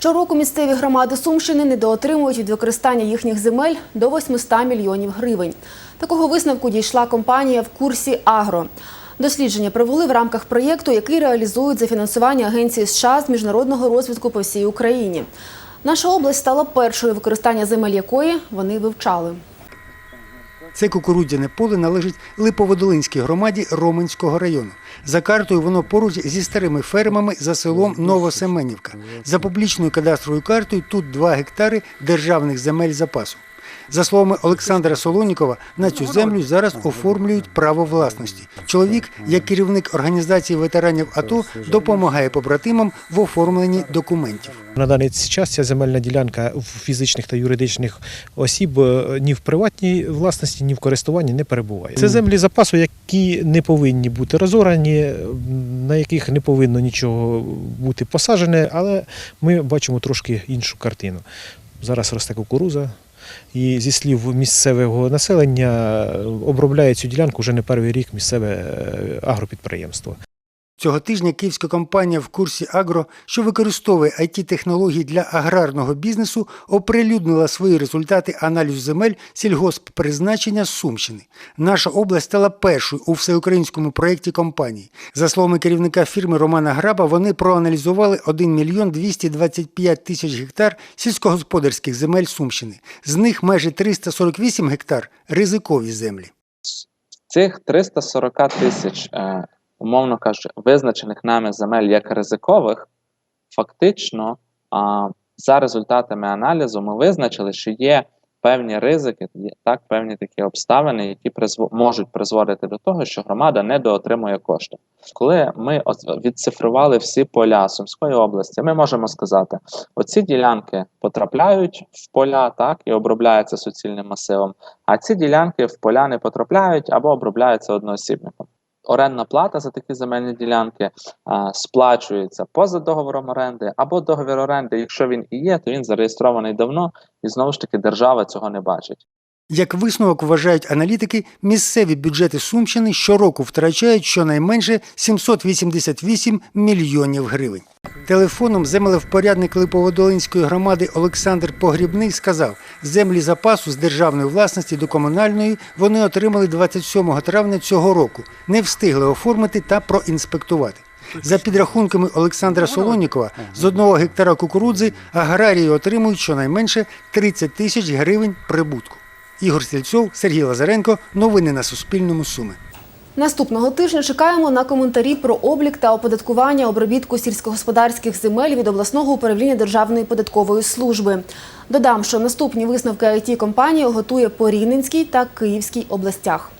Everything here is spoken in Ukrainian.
Щороку місцеві громади Сумщини недоотримують від використання їхніх земель до 800 мільйонів гривень. Такого висновку дійшла компанія в курсі Агро. Дослідження провели в рамках проєкту, який реалізують за фінансування Агенції США з міжнародного розвитку по всій Україні. Наша область стала першою, використання земель якої вони вивчали. Це кукурудзяне поле належить Липоводолинській громаді Роменського району. За картою воно поруч зі старими фермами за селом Новосеменівка. За публічною кадастровою картою тут 2 гектари державних земель запасу. За словами Олександра Солонікова, на цю землю зараз оформлюють право власності. Чоловік, як керівник організації ветеранів АТО, допомагає побратимам в оформленні документів. На даний час ця земельна ділянка фізичних та юридичних осіб е, ні в приватній власності, ні в користуванні не перебуває. Це землі запасу, які не повинні бути розорані, на яких не повинно нічого бути посаджене, але ми бачимо трошки іншу картину. Зараз росте кукуруза. І зі слів місцевого населення обробляє цю ділянку вже не перший рік місцеве е, агропідприємство. Цього тижня київська компанія в курсі Агро, що використовує it технології для аграрного бізнесу, оприлюднила свої результати аналізу земель сільгосппризначення Сумщини. Наша область стала першою у всеукраїнському проєкті компанії. За словами керівника фірми Романа Граба, вони проаналізували 1 мільйон 225 тисяч гектар сільськогосподарських земель Сумщини. З них майже 348 гектар ризикові землі. Цих 340 тисяч, е, умовно кажучи, визначених нами земель як ризикових, фактично, а, за результатами аналізу, ми визначили, що є певні ризики, є так, певні такі обставини, які призво- можуть призводити до того, що громада недоотримує кошти. Коли ми відцифрували всі поля Сумської області, ми можемо сказати, оці ділянки потрапляють в поля, так, і обробляються суцільним масивом, а ці ділянки в поля не потрапляють або обробляються одноосібником. Орендна плата за такі земельні ділянки а, сплачується поза договором оренди, або договір оренди, якщо він і є, то він зареєстрований давно, і знову ж таки держава цього не бачить. Як висновок вважають аналітики, місцеві бюджети Сумщини щороку втрачають щонайменше 788 мільйонів гривень. Телефоном землевпорядник Липоводолинської громади Олександр Погрібний сказав, землі запасу з державної власності до комунальної вони отримали 27 травня цього року, не встигли оформити та проінспектувати. За підрахунками Олександра Солонікова, з одного гектара кукурудзи аграрії отримують щонайменше 30 тисяч гривень прибутку. Ігор Стільцов, Сергій Лазаренко. Новини на Суспільному. Суми. Наступного тижня чекаємо на коментарі про облік та оподаткування обробітку сільськогосподарських земель від обласного управління Державної податкової служби. Додам, що наступні висновки it компанії готує по Рівненській та Київській областях.